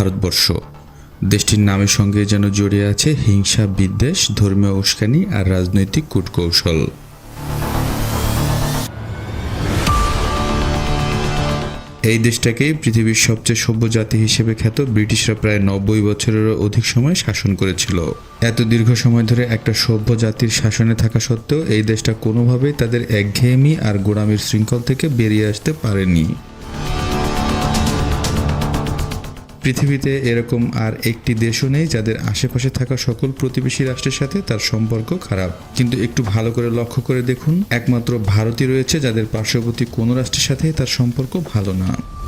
ভারতবর্ষ। দেশটির নামের সঙ্গে যেন জড়িয়ে আছে হিংসা, বিদ্বেষ, ধর্মীয় উস্কানি আর রাজনৈতিক কূটকৌশল। এই দেশটাকেই পৃথিবীর সবচেয়ে সভ্য জাতি হিসেবে খ্যাত ব্রিটিশরা প্রায় নব্বই বছরেরও অধিক সময় শাসন করেছিল। এত দীর্ঘ সময় ধরে একটা সভ্য জাতির শাসনে থাকা সত্ত্বেও এই দেশটা কোনোভাবেই তাদের একঘেয়েমি আর গোড়ামির শৃঙ্খল থেকে বেরিয়ে আসতে পারেনি। পৃথিবীতে এরকম আর একটি দেশও নেই যাদের আশেপাশে থাকা সকল প্রতিবেশী রাষ্ট্রের সাথে তার সম্পর্ক খারাপ। কিন্তু একটু ভালো করে লক্ষ্য করে দেখুন, একমাত্র ভারতই রয়েছে যাদের পার্শ্ববর্তী কোনো রাষ্ট্রের সাথে তার সম্পর্ক ভালো না।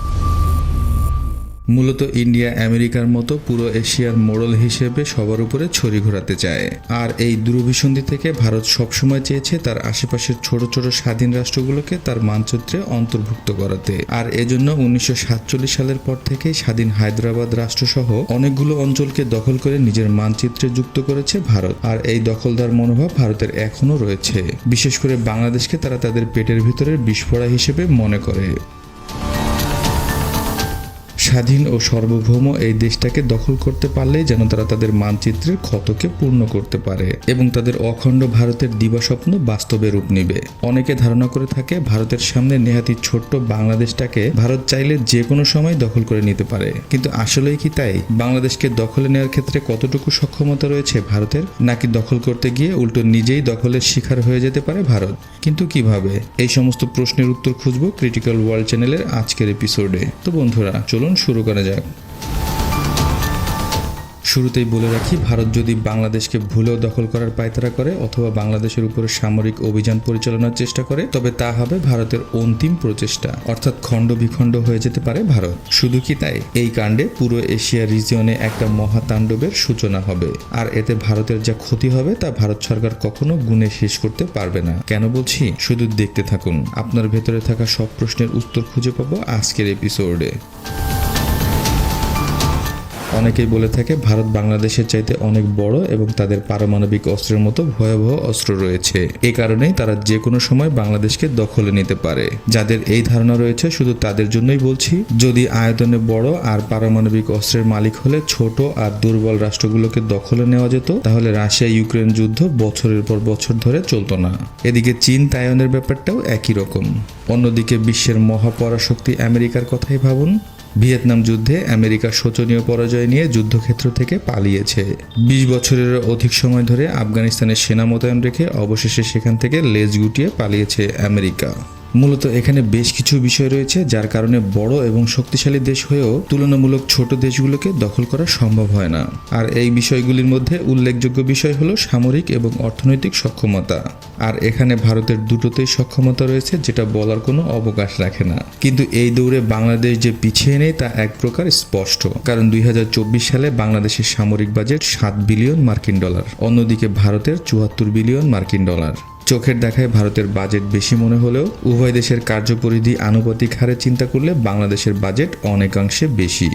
মূলত ইন্ডিয়া, আমেরিকার মতো পুরো এশিয়ার মোড়ল হিসেবে সবার উপরে ছড়ি ঘোরাতে চায়। আর এই দুরভিসন্ধি থেকে ভারত সবসময় চেয়েছে তার আশেপাশের ছোট ছোট স্বাধীন রাষ্ট্রগুলোকে তার মানচিত্রে অন্তর্ভুক্ত করাতে। আর এজন্য উনিশশো সাতচল্লিশ সালের পর থেকে স্বাধীন হায়দ্রাবাদ রাষ্ট্রসহ অনেকগুলো অঞ্চলকে দখল করে নিজের মানচিত্রে যুক্ত করেছে ভারত। আর এই দখলদার মনোভাব ভারতের এখনও রয়েছে। বিশেষ করে বাংলাদেশকে তারা তাদের পেটের ভিতরের বিস্ফোরা হিসেবে মনে করে। স্বাধীন ও সার্বভৌম এই দেশটাকে দখল করতে পারলেই যেন তারা তাদের মানচিত্রের ক্ষতকে পূর্ণ করতে পারে এবং তাদের অখণ্ড ভারতের দিবাস্বপ্ন বাস্তবে রূপ নিবে। অনেকে ধারণা করে থাকে ভারতের সামনে নেহাতি ছোট্ট বাংলাদেশটাকে ভারত চাইলে যে কোনো সময় দখল করে নিতে পারে। কিন্তু আসলেই কি তাই? বাংলাদেশকে দখলে নেওয়ার ক্ষেত্রে কতটুকু সক্ষমতা রয়েছে ভারতের? নাকি দখল করতে গিয়ে উল্টো নিজেই দখলের শিকার হয়ে যেতে পারে ভারত? কিন্তু কীভাবে? এই সমস্ত প্রশ্নের উত্তর খুঁজবো ক্রিটিক্যাল ওয়ার্ল্ড চ্যানেলের আজকের এপিসোডে তো বন্ধুরা, চলুন শুরু করা যাক। শুরুতেই বলে রাখি, ভারত যদি বাংলাদেশকে ভুলেও দখল করার পায়তারা করে অথবা বাংলাদেশের উপরে সামরিক অভিযান পরিচালনার চেষ্টা করে, তবে তা হবে ভারতের অন্তিম প্রচেষ্টা। অর্থাৎ খণ্ড বিখণ্ড হয়ে যেতে পারে ভারত। শুধু কি তাই? এই কাণ্ডে পুরো এশিয়া রিজিয়নে একটা মহাতাণ্ডবের সূচনা হবে। আর এতে ভারতের যা ক্ষতি হবে তা ভারত সরকার কখনো গুণে শেষ করতে পারবে না। কেন বলছি? শুধু দেখতে থাকুন। আপনার ভেতরে থাকা সব প্রশ্নের উত্তর খুঁজে পাবো আজকের এপিসোডে অনেকেই বলে থাকে, ভারত বাংলাদেশের চাইতে অনেক বড় এবং তাদের পারমাণবিক অস্ত্রের মতো ভয়াবহ অস্ত্র রয়েছে। এ কারণেই তারা যে কোনো সময় বাংলাদেশকে দখলে নিতে পারে। যাদের এই ধারণা রয়েছে, শুধু তাদের জন্যই বলছি, যদি আয়তনে বড় আর পারমাণবিক অস্ত্রের মালিক হলে ছোট আর দুর্বল রাষ্ট্রগুলোকে দখলে নেওয়া যেত, তাহলে রাশিয়া ইউক্রেন যুদ্ধ বছরের পর বছর ধরে চলতো না। এদিকে চীন তাইওয়ানের ব্যাপারটাও একই রকম। অন্যদিকে বিশ্বের মহাপরাশক্তি আমেরিকার কথাই ভাবুন ভিয়েতনাম যুদ্ধে আমেরিকা শোচনীয় পরাজয় নিয়ে যুদ্ধক্ষেত্র থেকে পালিয়েছে। বিশ বছরের অধিক সময় ধরে আফগানিস্তানের সেনা মোতায়েন রেখে অবশেষে সেখান থেকে লেজ গুটিয়ে পালিয়েছে আমেরিকা। মূলত এখানে বেশ কিছু বিষয় রয়েছে যার কারণে বড় এবং শক্তিশালী দেশ হয়েও তুলনামূলক ছোট দেশগুলোকে দখল করা সম্ভব হয় না। আর এই বিষয়গুলির মধ্যে উল্লেখযোগ্য বিষয় হলো সামরিক এবং অর্থনৈতিক সক্ষমতা। আর এখানে ভারতের দুটোতেই সক্ষমতা রয়েছে যেটা বলার কোনো অবকাশ রাখে না। কিন্তু এই দৌড়ে বাংলাদেশ যে পিছিয়ে নেই তা এক প্রকার স্পষ্ট। কারণ দুই হাজার চব্বিশ সালে বাংলাদেশের সামরিক বাজেট সাত বিলিয়ন মার্কিন ডলার। অন্যদিকে ভারতের চুয়াত্তর বিলিয়ন মার্কিন ডলার। চোখের দেখায় ভারতের বাজেট বেশি মনে হলেও উভয় দেশের কার্যপরিধি আনুপাতিক হারে চিন্তা করলে বাংলাদেশের বাজেট অনেকাংশে বেশি।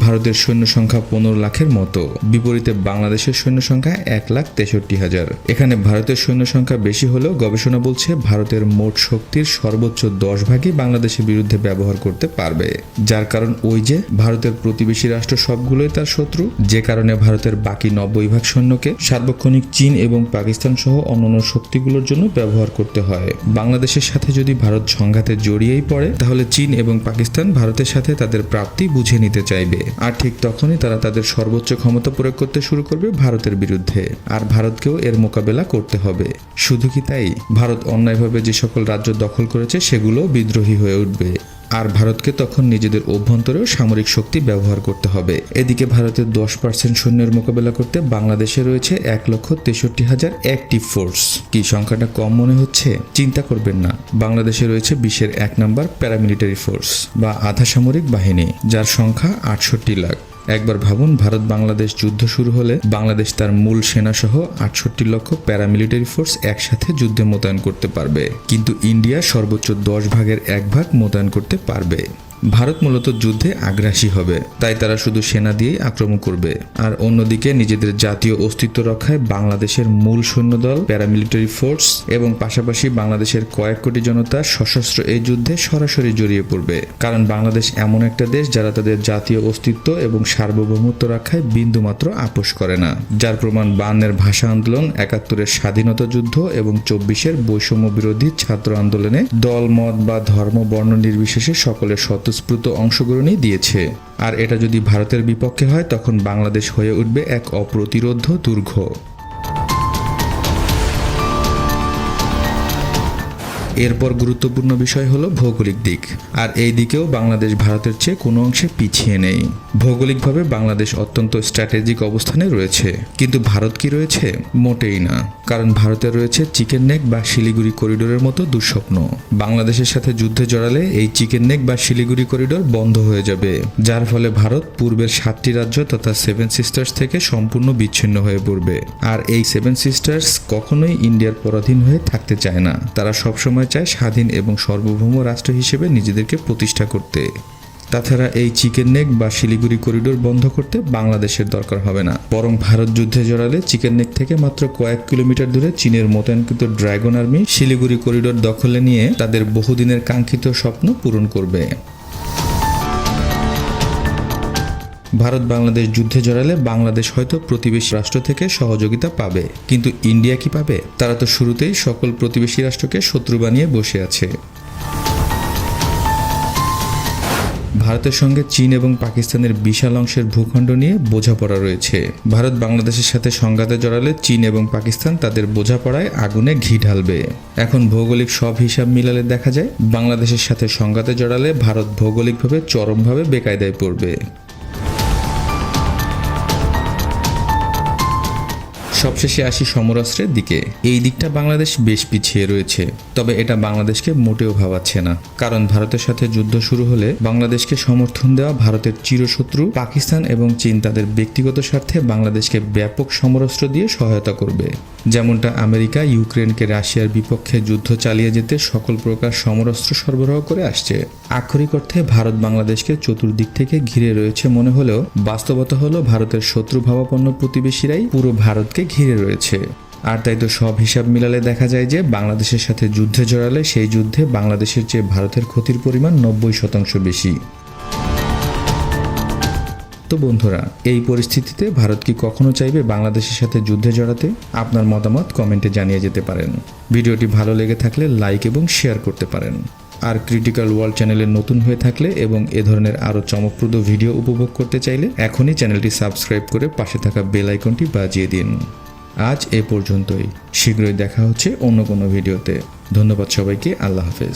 ভারতের সৈন্য সংখ্যা পনেরো লাখের মতো। বিপরীতে বাংলাদেশের সৈন্য সংখ্যা এক লাখ তেষট্টি হাজার। এখানে ভারতের সৈন্য সংখ্যা বেশি হলেও গবেষণা বলছে ভারতের মোট শক্তির সর্বোচ্চ দশ ভাগই বাংলাদেশের বিরুদ্ধে ব্যবহার করতে পারবে। যার কারণ ওই যে, ভারতের প্রতিবেশী রাষ্ট্র সবগুলোই তার শত্রু। যে কারণে ভারতের বাকি নব্বই ভাগ সৈন্যকে সার্বক্ষণিক চীন এবং পাকিস্তান সহ অন্যান্য শক্তিগুলোর জন্য ব্যবহার করতে হয়। বাংলাদেশের সাথে যদি ভারত সংঘাতে জড়িয়েই পড়ে, তাহলে চীন এবং পাকিস্তান ভারতের সাথে তাদের প্রাপ্তি বুঝে নিতে চাইবে। আর ঠিক তখনই তারা তাদের সর্বোচ্চ ক্ষমতা প্রয়োগ করতে শুরু করবে ভারতের বিরুদ্ধে। আর ভারতকেও এর মোকাবেলা করতে হবে। শুধু কি তাই? ভারত অন্যায়ভাবে যে সকল রাজ্য দখল করেছে সেগুলো বিদ্রোহী হয়ে উঠবে। আর ভারতকে তখন নিজেদের অভ্যন্তরেও সামরিক শক্তি ব্যবহার করতে হবে। এদিকে ভারতের দশ পার্সেন্ট সৈন্যের মোকাবেলা করতে বাংলাদেশে রয়েছে এক লক্ষ তেষট্টি হাজার অ্যাক্টিভ ফোর্স কি সংখ্যাটা কম মনে হচ্ছে? চিন্তা করবেন না। বাংলাদেশে রয়েছে বিশ্বের এক নম্বর প্যারামিলিটারি ফোর্স বা আধা সামরিক বাহিনী, যার সংখ্যা আটষট্টি লাখ। একবার ভাবুন, ভারত বাংলাদেশ যুদ্ধ শুরু হলে বাংলাদেশ তার মূল সেনা সহ আটষট্টি লক্ষ প্যারামিলিটারি ফোর্স একসাথে যুদ্ধে মোতায়েন করতে পারবে। কিন্তু ইন্ডিয়া সর্বোচ্চ দশ ভাগের এক ভাগ মোতায়েন করতে পারবে। ভারত মূলত যুদ্ধে আগ্রাসী হবে। তাই তারা শুধু সেনা দিয়েই আক্রমণ করবে। আর অন্যদিকে নিজেদের জাতীয় অস্তিত্ব রক্ষায় বাংলাদেশের মূল সৈন্যদল, প্যারামিলিটারি ফোর্স এবং পাশাপাশি বাংলাদেশের কয়েক কোটি জনতা সশস্ত্র এই যুদ্ধে সরাসরি জড়িয়ে পড়বে। কারণ বাংলাদেশ এমন একটা দেশ যারা তাদের জাতীয় অস্তিত্ব এবং সার্বভৌমত্ব রক্ষায় বিন্দুমাত্র আপোষ করে না। যার প্রমাণ বান্নের ভাষা আন্দোলন, একাত্তরের স্বাধীনতা যুদ্ধ এবং চব্বিশের বৈষম্য বিরোধী ছাত্র আন্দোলনে দল, মত বা ধর্ম, বর্ণ নির্বিশেষে সকলের স্বতঃস্ফূর্ত অংশগ্রহণই দিয়েছে। আর এটা যদি ভারতের বিপক্ষে হয়, তখন বাংলাদেশ হয়ে উঠবে এক অপ্রতিরোধ্য দুর্গ এরপর গুরুত্বপূর্ণ বিষয় হলো ভৌগোলিক দিক। আর এই দিকেও বাংলাদেশ ভারতের চেয়ে কোনো অংশে পিছিয়ে নেই। ভৌগোলিকভাবে বাংলাদেশ অত্যন্ত স্ট্র্যাটেজিক অবস্থানে রয়েছে। কিন্তু ভারত কি রয়েছে? মোটেই না। কারণ ভারতে রয়েছে চিকেন নেক বা শিলিগুড়ি করিডোরের মতো দুঃস্বপ্ন। বাংলাদেশের সাথে যুদ্ধে জড়ালে এই চিকেন নেক বা শিলিগুড়ি করিডোর বন্ধ হয়ে যাবে। যার ফলে ভারত পূর্বের সাতটি রাজ্য তথা সেভেন সিস্টার্স থেকে সম্পূর্ণ বিচ্ছিন্ন হয়ে পড়বে। আর এই সেভেন সিস্টার্স কখনোই ইন্ডিয়ার পরাধীন হয়ে থাকতে চায় না। তারা সবসময় চায় স্বাধীন এবং সার্বভৌম রাষ্ট্র হিসেবে নিজেদেরকে প্রতিষ্ঠা করতে। তাছাড়া এই চিকেন নেক বা শিলিগুড়ি করিডোর বন্ধ করতে বাংলাদেশের দরকার হবে না। বরং ভারত যুদ্ধে জড়ালে চিকেন নেক থেকে মাত্র কয়েক কিলোমিটার দূরে চীনের মোতায়েনকৃত ড্রাগন আর্মি শিলিগুড়ি করিডোর দখলে নিয়ে তাদের বহুদিনের কাঙ্ক্ষিত স্বপ্ন পূরণ করবে। ভারত বাংলাদেশ যুদ্ধে জড়ালে বাংলাদেশ হয়তো প্রতিবেশী রাষ্ট্র থেকে সহযোগিতা পাবে। কিন্তু ইন্ডিয়া কি পাবে? তারা তো শুরুতেই সকল প্রতিবেশী রাষ্ট্রকে শত্রু বানিয়ে বসে আছে। ভারতের সঙ্গে চীন এবং পাকিস্তানের বিশাল অংশের ভূখণ্ড নিয়ে বোঝাপড়া রয়েছে। ভারত বাংলাদেশের সাথে সংঘাতে জড়ালে চীন এবং পাকিস্তান তাদের বোঝাপড়ায় আগুনে ঘি ঢালবে। এখন ভৌগোলিক সব হিসাব মিলালে দেখা যায়, বাংলাদেশের সাথে সংঘাতে জড়ালে ভারত ভৌগোলিকভাবে চরমভাবে বেকায়দায় পড়বে। সবশেষে আসি সমরাস্ত্রের দিকে। এই দিকটা বাংলাদেশ বেশ পিছিয়ে রয়েছে, তবে এটা বাংলাদেশকে মোটেও ভাবাচ্ছে না। কারণ ভারতের সাথে যুদ্ধ শুরু হলে বাংলাদেশকে সমর্থন দেওয়া ভারতের চিরশত্রু, পাকিস্তান এবং চীন তাদের ব্যক্তিগত স্বার্থে বাংলাদেশকে ব্যাপক সমরাস্ত্র দিয়ে সহায়তা করবে। যেমনটা আমেরিকা, ইউক্রেনকে রাশিয়ার বিপক্ষে যুদ্ধ চালিয়ে যেতে সকল প্রকার সমরাস্ত্র সরবরাহ করে আসছে। আক্ষরিক অর্থে ভারত বাংলাদেশকে চতুর্দিক থেকে ঘিরে রয়েছে মনে হলেও বাস্তবতা হলো ভারতের শত্রু ভাবাপন্ন প্রতিবেশীরাই পুরো ভারতকে ঘিরে রয়েছে। আর তাই তো সব হিসাব মিলালে দেখা যায় যে বাংলাদেশের সাথে যুদ্ধে জড়ালে সেই যুদ্ধে বাংলাদেশের চেয়ে ভারতের ক্ষতির পরিমাণ নব্বই শতাংশ বেশি। তো বন্ধুরা, এই পরিস্থিতিতে ভারত কি কখনো চাইবে বাংলাদেশের সাথে যুদ্ধে জড়াতে? আপনার মতামত কমেন্টে জানিয়ে যেতে পারেন। ভিডিওটি ভালো লেগে থাকলে লাইক এবং শেয়ার করতে পারেন। আর ক্রিটিক্যাল ওয়ার্ল্ড চ্যানেলে নতুন হয়ে থাকলে এবং এ ধরনের আরও চমকপ্রদ ভিডিও উপভোগ করতে চাইলে এখনই চ্যানেলটি সাবস্ক্রাইব করে পাশে থাকা বেল আইকনটি বাজিয়ে দিন। আজ এ পর্যন্তই। শীঘ্রই দেখা হচ্ছে অন্য কোনো ভিডিওতে। ধন্যবাদ সবাইকে। আল্লাহ হাফেজ।